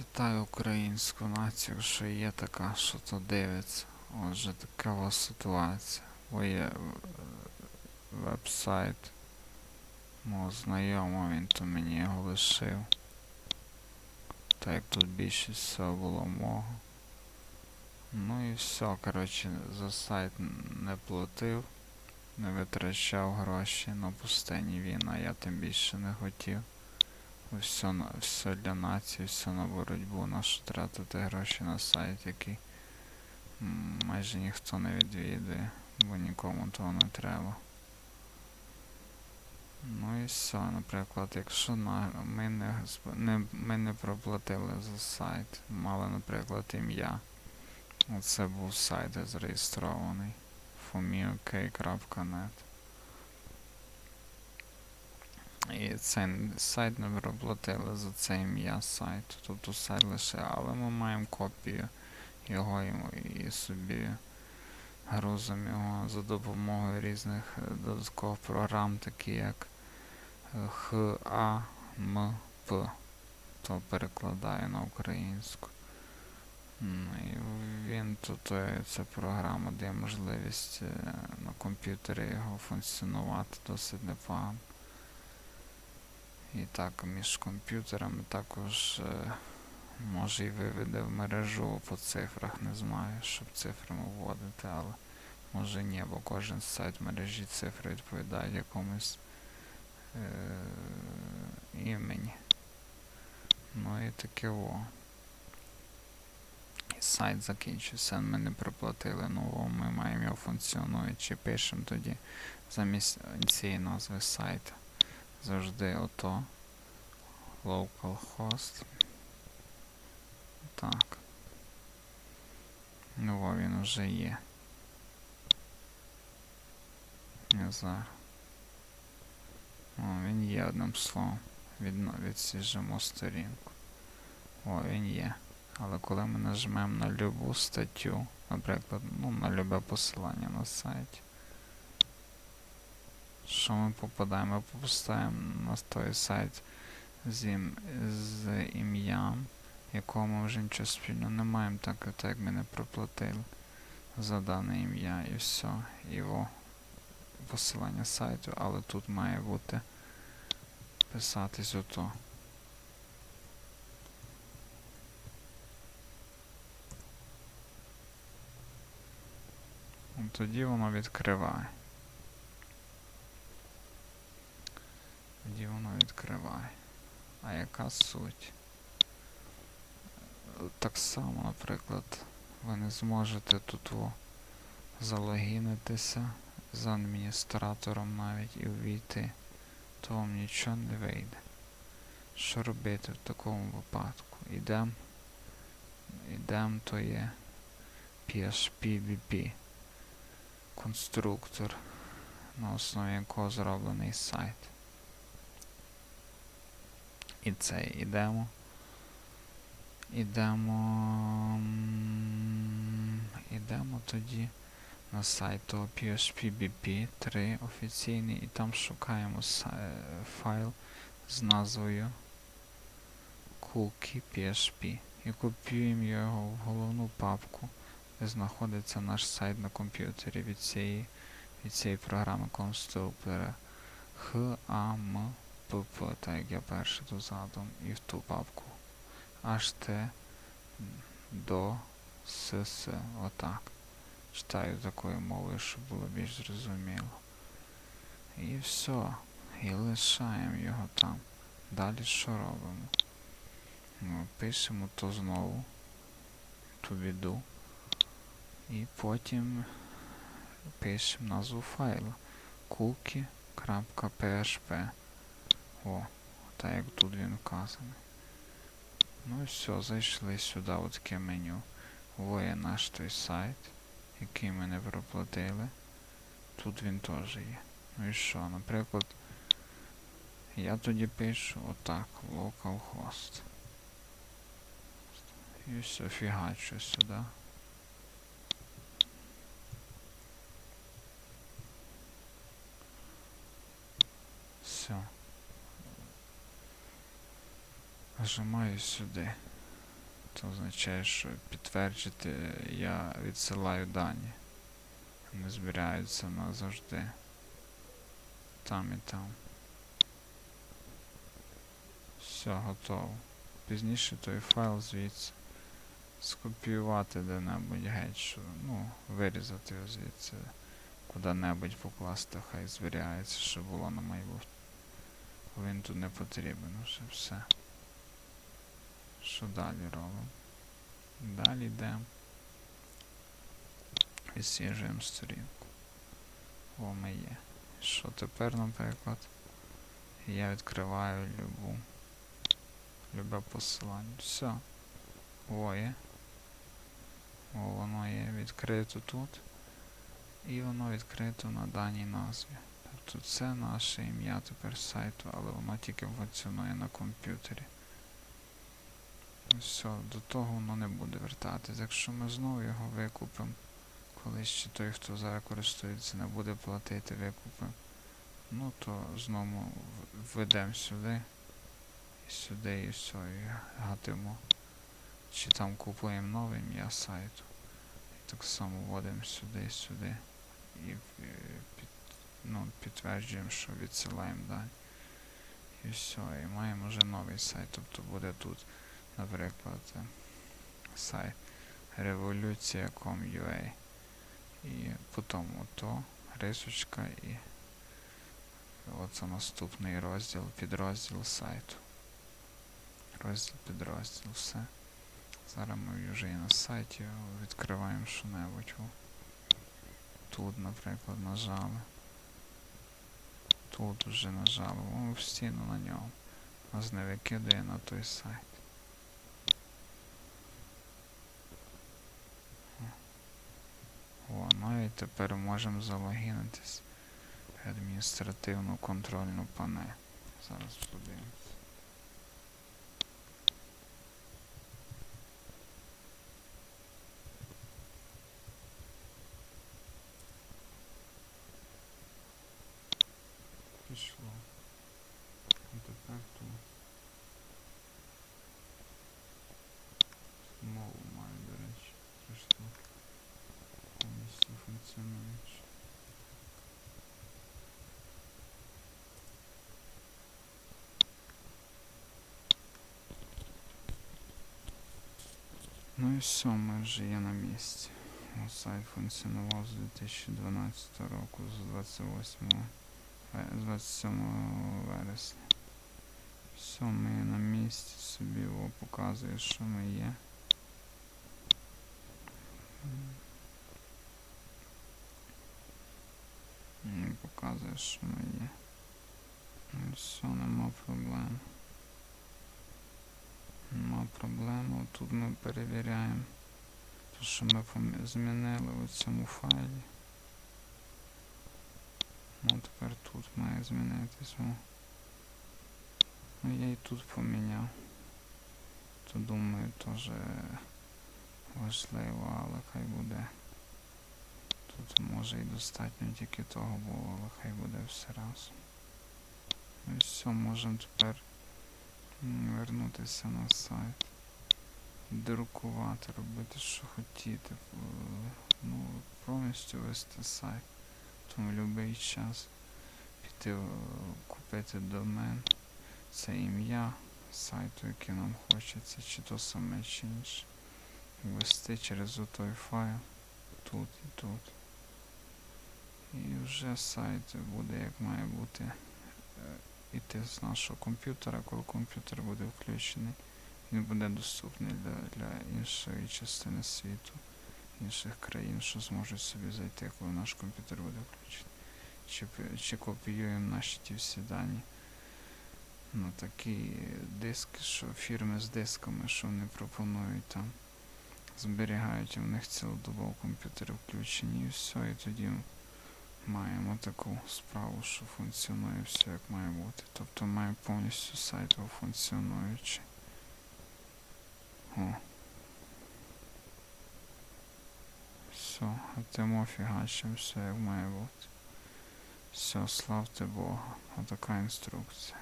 Вітаю українську націю, що є така, що то дивиться. Отже, така вас ситуація. Бо є е, веб-сайт мого знайомого, він то мені його лишив. Так тут більшість всього було мого. Ну і все, коротше, за сайт не платив, не витрачав гроші на пустині він, а я тим більше не хотів. Все, на, все для нації, все на боротьбу, на тратити гроші на сайт, який майже ніхто не відвідує, бо нікому того не треба. Ну і все, наприклад, якщо на, ми, не, не, ми не проплатили за сайт, мали, наприклад, ім'я. Оце був сайт зареєстрований fumiok.net. І цей сайт ми проплатили за це ім'я сайту. Тобто сайт лише, але ми маємо копію його і, собі грузимо його за допомогою різних е, додаткових програм, такі як е, HAMP, то перекладає на українську. І він тут е, ця програма дає можливість е, на комп'ютері його функціонувати досить непогано. І так, між комп'ютерами також е, може і виведе в мережу по цифрах, не знаю, щоб цифрами вводити, але може ні, бо кожен сайт в мережі цифри відповідає якомусь е, імені. Ну і таке о. І сайт закінчився, ми не проплатили нового, ми маємо його функціонуючи, пишемо тоді замість цієї назви сайту завжди ото localhost. Так. Ну, о, він уже є. Не зараз. О, він є одним словом. Відно, відсіжемо сторінку. О, він є. Але коли ми нажмемо на любу статтю, наприклад, ну, на любе посилання на сайті, що ми попадаємо? Ми попадаємо на той сайт з, ім, з ім'ям, якого ми вже нічого спільного не маємо, так, так як ми не проплатили за дане ім'я і все. Його посилання сайту, але тут має бути писатись ото. Тоді воно відкриває. Тоді відкриває. А яка суть? Так само, наприклад, ви не зможете тут залогінитися з адміністратором навіть і увійти, то вам нічого не вийде. Що робити в такому випадку? Ідем, ідем, то є PHPBP конструктор, на основі якого зроблений сайт. І це ідемо. Ідемо. Ідемо тоді на сайт того PHPBP 3 офіційний і там шукаємо е, файл з назвою cookie.php і копіюємо його в головну папку, де знаходиться наш сайт на комп'ютері від цієї, від цієї програми конструктора HAM pp, так як я перший тут згадував, і в ту папку ht до ss, отак. Читаю такою мовою, щоб було більш зрозуміло. І все. І лишаємо його там. Далі що робимо? Ну, пишемо то знову, ту біду. І потім пишемо назву файлу cookie.php. О, так як тут він вказаний. Ну і все, зайшли сюди в таке меню. Во є наш той сайт, який ми не проплатили. Тут він теж є. Ну і що, наприклад, я тоді пишу отак, localhost. І все, фігачу сюди. Все. Нажимаю сюди. Це означає, що підтвердити я відсилаю дані. Вони зберігаються назавжди. Там і там. Все, готово. Пізніше той файл звідси скопіювати де-небудь геть, що, ну, вирізати його звідси, куди-небудь покласти, хай зберігається, що було на майбутнє. Він тут не потрібен вже все. Що далі робимо? Далі йдемо. Відсіжуємо сторінку. О, ми є. Що тепер, наприклад? Я відкриваю любу. Любе посилання. Все. О, є. О, воно є відкрито тут. І воно відкрито на даній назві. Тобто це наше ім'я тепер сайту, але воно тільки функціонує на комп'ютері. Все, до того воно не буде вертатись. Якщо ми знову його викупимо, коли ще той, хто зараз користується, не буде платити, викупимо, ну то знову введемо сюди, і сюди, і все, і гатимо. Чи там купуємо нове ім'я сайту. І так само вводимо сюди, сюди. І під, ну, підтверджуємо, що відсилаємо дані. І все, і маємо вже новий сайт. Тобто буде тут, наприклад, сайт revolucia.com.ua і потім ото рисочка і оце наступний розділ, підрозділ сайту. Розділ, підрозділ, все. Зараз ми вже і на сайті відкриваємо що-небудь. Тут, наприклад, нажали. Тут вже нажали. О, стіну на ньому. Нас не викидає на той сайт. О, ну і тепер можемо залогінитись адміністративну контрольну панель. Зараз подивимось. Пішло. А тепер тут. Мову маю, до речі. Прийшло. Повністю функціонуючи. Ну і все, ми вже є на місці. Сайт функціонував з 2012 року, з 28 з 27 вересня. Все, ми є на місці, собі о, показує, що ми є. Показує, що ми є. Ну все, нема проблем. Нема проблем. Тут ми перевіряємо. те, що ми змінили у цьому файлі. Ну тепер тут має змінитись. Ну я і тут поміняв. То думаю теж важливо, але хай буде. Тут може і достатньо тільки того було, але хай буде все разом. Ну і все, можемо тепер вернутися на сайт. Друкувати, робити, що хотіти. Е, Ну, повністю вести сайт. Тому будь-який час піти е, купити домен. Це ім'я сайту, який нам хочеться, чи то саме, чи інше. Ввести через той файл тут і тут. І вже сайт буде як має бути іти з нашого комп'ютера, коли комп'ютер буде включений. Він буде доступний для, для іншої частини світу, інших країн, що зможуть собі зайти, коли наш комп'ютер буде включений. Чи, чи копіюємо наші ті всі дані на такі диски, що фірми з дисками, що вони пропонують там, зберігають, в них цілодобово комп'ютери включені і все, і тоді маємо таку справу, що функціонує все як має бути. Тобто має повністю сайт функціонуючий. О. Все, а тимо фігачим все як має бути. Все, славте Бога. Отака інструкція.